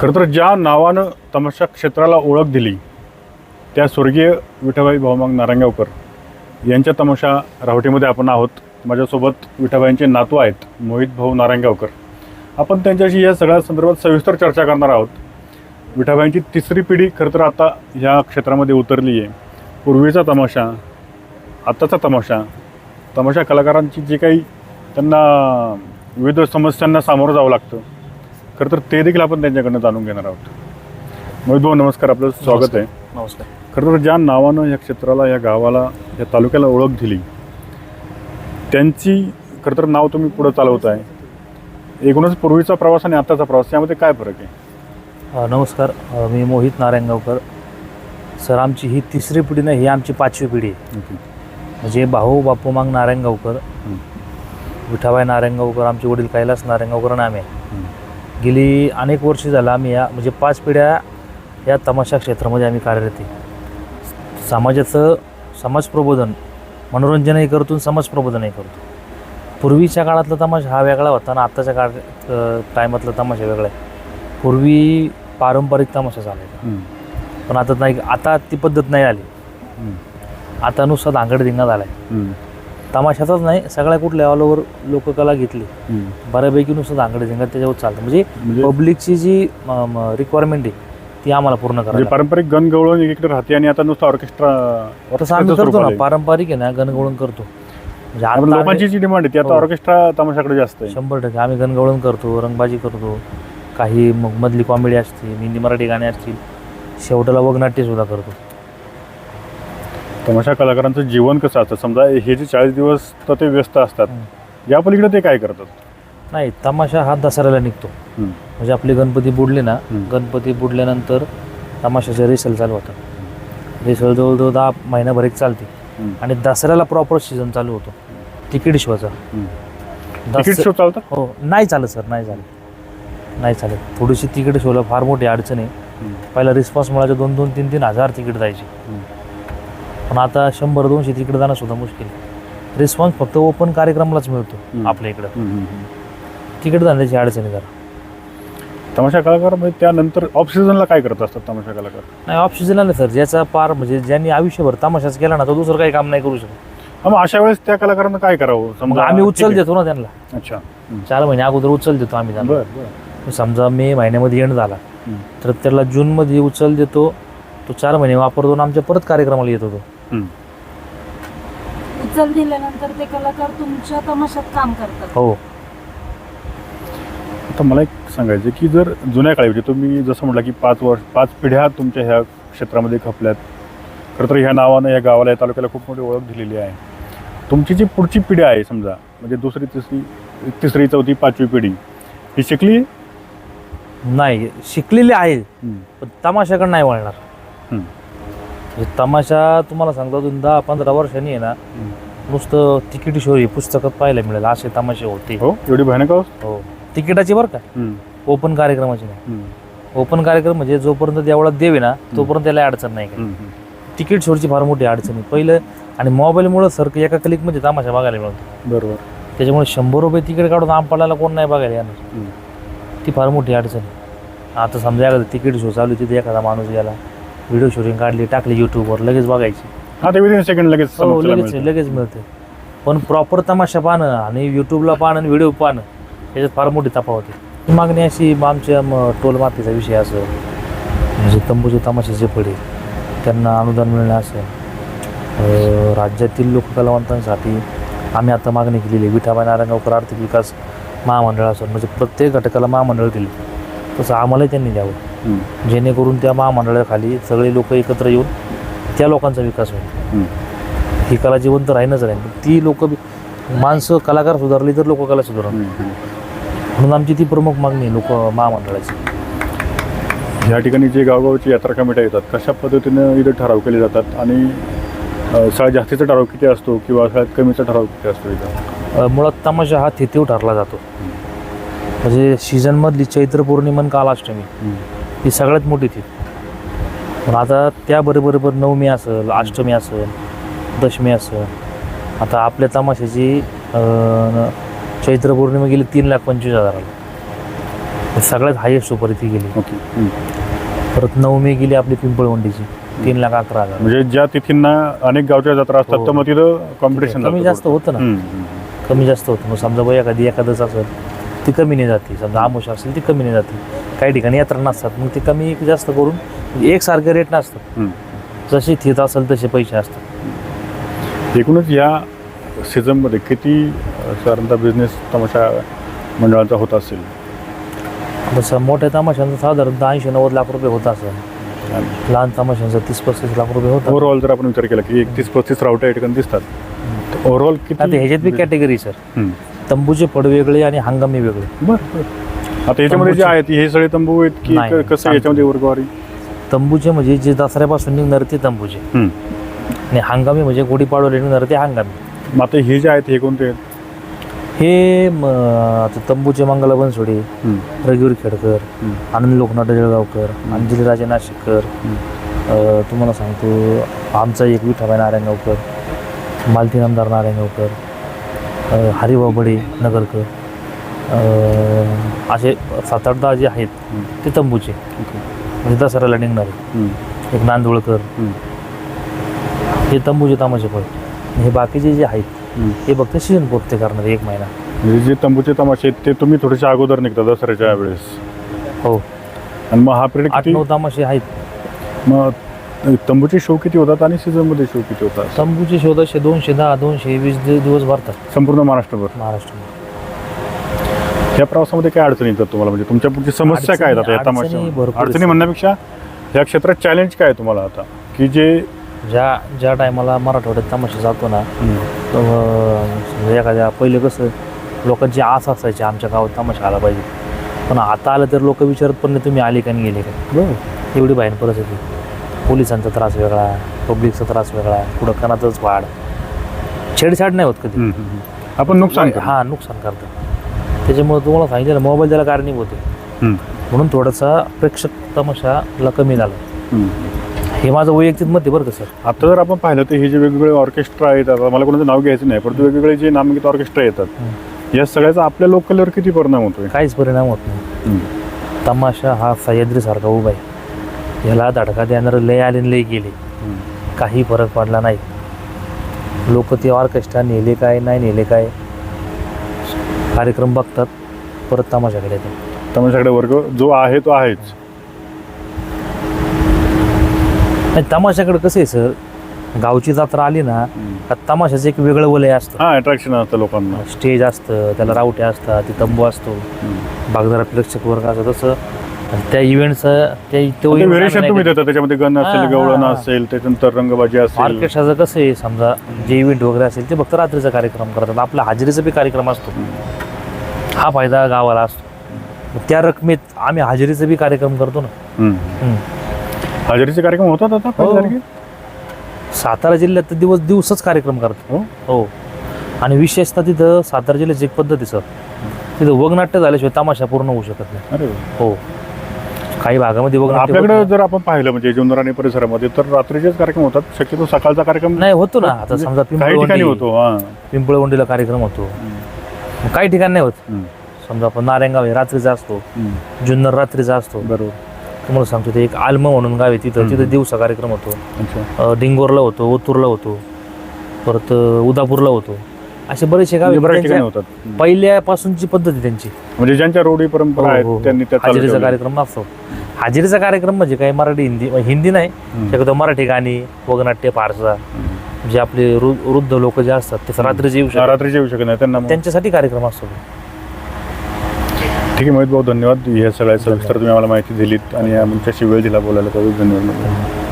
खरं तर ज्या नावानं तमाशा क्षेत्राला ओळख दिली त्या स्वर्गीय विठाबाई भाऊमाग नारायणगावकर यांच्या तमाशा रावटीमध्ये आपण आहोत. माझ्यासोबत विठाबाईंचे नातू आहेत मोहित भाऊ नारायणगावकर आपण त्यांच्याशी या सगळ्या संदर्भात सविस्तर चर्चा करणार आहोत. विठाबाईंची तिसरी पिढी खरं तर आता ह्या क्षेत्रामध्ये उतरली आहे पूर्वीचा तमाशा आत्ताचा तमाशा तमाशा कलाकारांची जी काही त्यांना विविध समस्यांना सामोरं जावं लागतं खरं तर ते देखील आपण त्यांच्याकडनं जाणून घेणार आहोत. मोहित भाऊ नमस्कार आपलं स्वागत आहे. नमस्कार. खरं तर ज्या नावानं या क्षेत्राला या गावाला या तालुक्याला ओळख दिली त्यांची खरं तर नाव तुम्ही पुढं चालवत आहे. एकूणच पूर्वीचा प्रवास आणि आत्ताचा प्रवास यामध्ये काय फरक आहे? नमस्कार. मी मोहित नारायणगावकर. सर आमची ही तिसरी पिढी नाही ही आमची पाचवी पिढी आहे. म्हणजे भाऊ बापू मांग नारायणगावकर विठाबाई नारायणगावकर आमचे वडील कैलास नारायणगावकर आणि आम्ही आहे. गेली अनेक वर्ष झालं आम्ही या म्हणजे पाच पिढ्या या तमाशा क्षेत्रामध्ये आम्ही कार्यरत आहे समाजाचं समाज प्रबोधन मनोरंजनही करतो समाज प्रबोधनही करतो पूर्वीच्या काळातला तमाशा हा वेगळा होता आणि आत्ताच्या काळ टायमातला तमाशा वेगळा आहे पूर्वी पारंपरिक तमाशा चालायचा. पण आता नाही आता ती पद्धत नाही आली. आता नुसता धांगड धिंगा झाला आहे. तमाशाचाच नाही सगळ्या कुठल्या ऑल ओव्हर लोककला घेतली. बऱ्यापैकी नुसतं धांगड धिंगा त्याच्यावर चालतं. म्हणजे म्हणजे पब्लिकची जी रिक्वायरमेंट आहे ती आम्हाला पूर्ण म्हणजे करायला पारंपरिक गणगवळण एकीकडे राहते आणि आता नुसतं ऑर्केस्ट्रा तसं आम्ही करतो ना पारंपरिक आहे ना गणगवळण करतो. म्हणजे लोकांची जी डिमांड आहे ती आता हो. ऑर्केस्ट्रा तमाशाकडे जास्त आहे. शंभर टक्के. आम्ही गणगवळण करतो रंगबाजी करतो. काही मग मधली कॉमेडी असते हिंदी मराठी गाणी असतील शेवटाला वगनाट्य सुद्धा करतो. तमाशा कलाकारांचं जीवन कसं असतं? समजा हे जे चाळीस दिवस तर ते व्यस्त असतात. या पलीकडे ते काय करतात? नाही तमाशा हा दसऱ्याला निघतो. हम्म. म्हणजे आपले गणपती बुडले ना हम्म. गणपती बुडल्यानंतर तमाशाचे रिसल चालू होतात. रिसल जवळजवळ दहा महिनाभर एक चालते. हम्म. आणि दसऱ्याला प्रॉपर सीझन चालू होतो. तिकीट शोचा. हम्म. तिकीट शो चालतात? हो. नाही चालत सर. नाही चालत. नाही चालत. थोडीशी तिकीट शोला फार मोठी अडचण आहे. हम्म. पहिला रिस्पॉन्स मिळायचे दोन दोन तीन तीन हजार तिकीट जायचे. हम्म. पण आता शंभर दोनशे तिकीट जाणं सुद्धा मुश्किल रिस्पॉन्स फक्त ओपन कार्यक्रमालाच मिळतो. आपल्या इकडं. तिकीट जाण्याची अडचण जरा तमाशा कलाकार म्हणजे त्यानंतर ऑफ सीझनला काय करत असतात तमाशा कलाकार नाही ऑफ सीझन आलं सर ज्याचा पार म्हणजे ज्यांनी आयुष्यभर तमाशाच केला ना तो दुसरं काही काम नाही करू शकत हा, मग अशा वेळेस त्या कलाकारांना काय करावं समजा आम्ही उचल ठीक. देतो ना त्यांना अच्छा. चार महिने अगोदर उचल देतो आम्ही त्यांना बर बर समजा मे महिन्यामध्ये एंड झाला. तर त्याला जूनमध्ये उचल देतो तो चार महिने वापरतो आणि आमच्या परत कार्यक्रमाला येतो तो हम्म. उचल दिल्यानंतर ते कलाकार तुमच्या तमाशात काम करतात. हो. आता मला एक सांगायचं की जर जुन्या काळी म्हणजे तुम्ही जसं म्हटलं की पाच वर्ष पाच पिढ्या तुमच्या ह्या क्षेत्रामध्ये खपल्यात. खरं तर ह्या नावानं या गावाला या तालुक्याला खूप मोठी ओळख दिलेली आहे. तुमची जी पुढची पिढी आहे समजा म्हणजे दुसरी तिसरी तिसरी चौथी पाचवी पिढी ही शिकली? नाही शिकलेले आहे. पण तमाशाकडे नाही वळणार. म्हणजे तमाशा तुम्हाला सांगतो तुम्ही दहा पंधरा वर्षांनी आहे ना. नुसतं तिकीट शोरी पुस्तकात पाहायला मिळेल असे तमाशे होते. हो? एवढी भयानक अवस्था? हो. तिकिटाची बरं का? हम्म. ओपन कार्यक्रमाची नाही. हम्म. ओपन कार्यक्रम म्हणजे जोपर्यंत देवळात देव आहे ना तोपर्यंत त्याला अडचण नाही काही हम्म. तिकीट शोरची फार मोठी अडचण आहे. पहिलं आणि मोबाईलमुळं सर एका क्लिकमध्ये तमाशा बघायला मिळतो. बरोबर. त्याच्यामुळे शंभर रुपये तिकीट काढून आंपाडाला कोण नाही बघायला येणार. हम्म. ती फार मोठी अडचण आहे. आता समजा एखादं तिकीट शो चालू आहे, तिथे एखादा माणूस गेला. व्हिडिओ शूटिंग काढली टाकली यूट्यूबवर लगेच बघायची. हा ते विदिन सेकंड लगेच हो समोरच्याला लगेच मिळतं. लगेच मिळते पण प्रॉपर तमाशा पाहणं आणि यूट्यूबला पाहणं आणि व्हिडिओ पाहणं याच्यात फार मोठी तफावत आहे. ही मागणी अशी मग आमच्या म- टोल माफीचा विषय असं. म्हणजे तंबूचे तमाशे जे पडे त्यांना अनुदान मिळणं असेल अं, राज्यातील लोककलावंतांसाठी आम्ही आता मागणी केलेली आहे. विठाबाई नारायणगावकर आर्थिक विकास महामंडळ असेल म्हणजे प्रत्येक घटकाला महामंडळ दिले. तसं आम्हालाही त्यांनी द्यावं. जेणेकरून त्या महामंडळाखाली सगळे लोक एकत्र येऊन त्या लोकांचा विकास होईल. ही कला जिवंत राहीनच राहील ती लोक माणसं कलाकार सुधारली तर लोककला सुधारणार. हम्म. हम्म. म्हणून आमची ती प्रमुख मागणी लोक महामंडळाची. ह्या ठिकाणी जे गावगावची यात्रा कमिट्या येतात कशा पद्धतीनं इथं ठराव केले जातात? आणि सगळ्यात जास्तीचा ठराव किती असतो किंवा सगळ्यात कमीचा ठराव किती असतो इथं? मुळात तमाशा हा थितीव ठरला जातो. म्हणजे सीझनमधली चैत्र पौर्णिमा आणि कालाष्टमी. ही सगळ्यात मोठी थित पण आता त्याबरोबर नवमी असेल अष्टमी असेल दशमी असेल आता आपल्या तमाशाची चैत्र पौर्णिमा गेली तीन लाख पंचवीस हजाराला. सगळ्यात हायेस्ट सुपारी ती गेली. ओके. परत नवमी गेली आपली पिंपळवंडीची तीन लाख अकरा हजार. म्हणजे ज्या तिथींना अनेक गावच्या जत्रा असतात हो. तर मग तिथं कॉम्पिटिशन कमी जास्त होतं ना. कमी जास्त होतं. मग समजा बाई एखादी एखादंच असेल ती कमी नाही जाते. समजा आमुष असेल ती कमी नाही जाते. काही ठिकाणी यात्रा नसतात मग ती कमी जास्त करून एकसारखे रेट नसतात जशी थित असेल तसे पैसे असतात. एकूणच या सीझनमध्ये किती साधारणतः बिझनेस तमाशा मंडळाचा होत असेल? तसं मोठ्या तमाशांचं साधारणतः ऐंशी नव्वद लाख रुपये होत असेल. लहान तमाशांचं तीस पस्तीस लाख रुपये होतात. ओव्हरऑल जर आपण विचार केला की एकतीस पस्तीस रावटे या ठिकाणी दिसतात. ओव्हरऑल किती ह्याच्यात बी कॅटेगरी सर हं. तंबूचे फड वेगळे आणि हंगामी वेगळे बरं. आता याच्यामध्ये जे आहेत हे सगळे तंबू आहेत की कसं. याच्यामध्ये वर्गवारी तंबूचे म्हणजे जे दसऱ्यापासून निघणार ते तंबूचे. आणि हंगामी म्हणजे गुढीपाडवले निघणार ते हंगामी आता हे जे आहेत हे कोणते आहेत हे तंबूचे मंगला बनसोडे हं. रघुवीर खेडकर. आनंद लोकनाथ जळगावकर अंजली राजे नाशिककर तुम्हाला सांगतो आमचा एक विठाबाई नारायणगावकर मालती नामदार नारायणगावकर हरिभाऊ बडे नगरकर असे सात आठ दहा जे आहेत. ते तंबूचे. म्हणजे दसऱ्याला निघणारे. एक नांदोळकर हं. तंबूचे तामाशे पण हे बाकीचे जे आहेत हं. फक्त सीझन पूर्ती करणारे एक महिना म्हणजे जे तंबूचे तमाशे आहेत ते तुम्ही थोडेसे अगोदर निघता दसऱ्याच्या वेळेस हो आणि मग हा पिरियड आठ नऊ तामाशे आहेत मग तंबूचे शो किती होतात आणि सीझनमध्ये शो किती होतात? तंबूचे शोध असे दोनशे दहा दोनशे वीस दि- दिवस भरतात. संपूर्ण महाराष्ट्रभर? महाराष्ट्रामध्ये या प्रवासामध्ये काय अडचणी येतात तुम्हाला? म्हणजे तुमच्या पुढची समस्या काय आहेत आता? या अडचणी- तमाशा अडचणी भरपूर अडचणी आहेत. म्हणण्यापेक्षा या क्षेत्रात चॅलेंज काय आहे तुम्हाला आता? की जे ज्या ज्या टायमाला मराठवाड्यात तमाशा जातो ना एखाद्या पहिले कसं लोकांची आस असायची आमच्या गावात तमाशा आला पाहिजे. पण आता आलं तर लोक विचारत पण नाही तुम्ही आले का नाही गेले का? एवढी भयान परिस्थिती. पोलिसांचा त्रास वेगळा पब्लिकचा त्रास वेगळा पुढं कणातच वाढ. छेडछाड नाही होत कधी. आपण नुकसान. हा नुकसान करतं. त्याच्यामुळे तुम्हाला सांगितलं मोबाईल त्याला कारणीभूत आहे. म्हणून थोडासा प्रेक्षक तमाशाला कमी झाला. हे माझं वैयक्तिक मत आहे बरं का सर? आता जर आपण पाहिलं तर हे जे वेगवेगळे ऑर्केस्ट्रा आहेत आता मला कोणाचं नाव घ्यायचं नाही परंतु वेगवेगळे जे नामांकित ऑर्केस्ट्रा येतात या सगळ्याचा आपल्या लोकलवर किती परिणाम होतोय? काहीच परिणाम होत नाही. तमाशा हा सह्याद्रीसारखा उभा आहे. ह्याला धडका देणारं लय आले आणि लय गेले. काही फरक पडला नाही. लोक ते ऑर्केस्ट्रा नेले काय नाही नेले काय कार्यक्रम बघतात. परत तमाशाकडे येतात. तमाशाकडे वर्ग जो आहे तो आहेच. आणि तमाशाकडे कसं आहे सर? गावची जत्रा आली ना का तमाशाचं एक वेगळं वलय असतं. अट्रॅक्शन असतं लोकांना. स्टेज असतं त्याला रावटे असतात ते तंबू असतो. बागदारा प्रेक्षक वर्ग असतो तसं आणि त्या इव्हेंटचं त्या तो व्हेरिएशन तुम्ही देता त्याच्यामध्ये गण असेल गवळण. असेल त्याच्यानंतर रंगबाजी असेल. ऑर्केस्ट्राचं कसं आहे समजा जे इव्हेंट वगैरे असेल ते फक्त रात्रीचा कार्यक्रम करतात. आपला हाजरीचा बी कार्यक्रम असतो. हा फायदा गावाला असतो. त्या रकमेत आम्ही हाजरीचा बी कार्यक्रम करतो ना. हजेरीचे कार्यक्रम होतात आता हो. सातारा जिल्ह्यात तर दिवस दिवसच कार्यक्रम करतात. हो? हो. आणि विशेषतः तिथं सातारा जिल्ह्याची एक पद्धत आहे सर तिथं वगनाट्य झाल्याशिवाय तमाशा पूर्ण होऊ शकत नाही. अरे वा. हो. काही भागामध्ये होत आपल्याकडे. जर आपण पाहिलं म्हणजे जुन्नर आणि परिसरामध्ये तर रात्रीचेच कार्यक्रम होतात. शक्यतो सकाळचा कार्यक्रम नाही होतो ना. आता समजा काही ठिकाणी पिंपळवंडी होतो हा. पिंपळवंडीला कार्यक्रम होतो. काही ठिकाणी नाही होत. समजा आपण नारायणगाव हे रात्रीचा असतो. जुन्नर रात्रीचा असतो. बरोबर. तुम्हाला सांगतो ते एक आलम म्हणून गाव आहे तिथं. तिथं दिवसा कार्यक्रम होतो. डिंगोरला होतो ओतूरला होतो. परत उदापूरला होतो. असे बरेचसे गाव म्हणजे आहेत. बऱ्याच ठिकाणी त्यांच्या होतात. हम्म. पहिल्यापासूनची पद्धत आहे त्यांची. म्हणजे ज्यांच्या रूढी परंपरा हो, हो, आहेत हो. त्यांनी त्या चालू हाजिरीचा ठेवल्या. कार्यक्रम नसतो हाजिरीचा कार्यक्रम म्हणजे काय? मराठी हिंदी हिंदी नाही हम्म. शक्यतो मराठी गाणी वगनाट्य फारसा. जे आपले वृ- वृद्ध लोक जे असतात ते रात्रीचे येऊ हा, शकतात रात्रीचे येऊ शकत नाही त्यांना मग- त्यांच्यासाठी कार्यक्रम असतो ठीक आहे मोहित भाऊ धन्यवाद. या सगळ्या सविस्तर तुम्ही आम्हाला माहिती दिलीत आणि आमच्याशी वेळ दिला बोलायला त्याबद्दल धन्यवाद.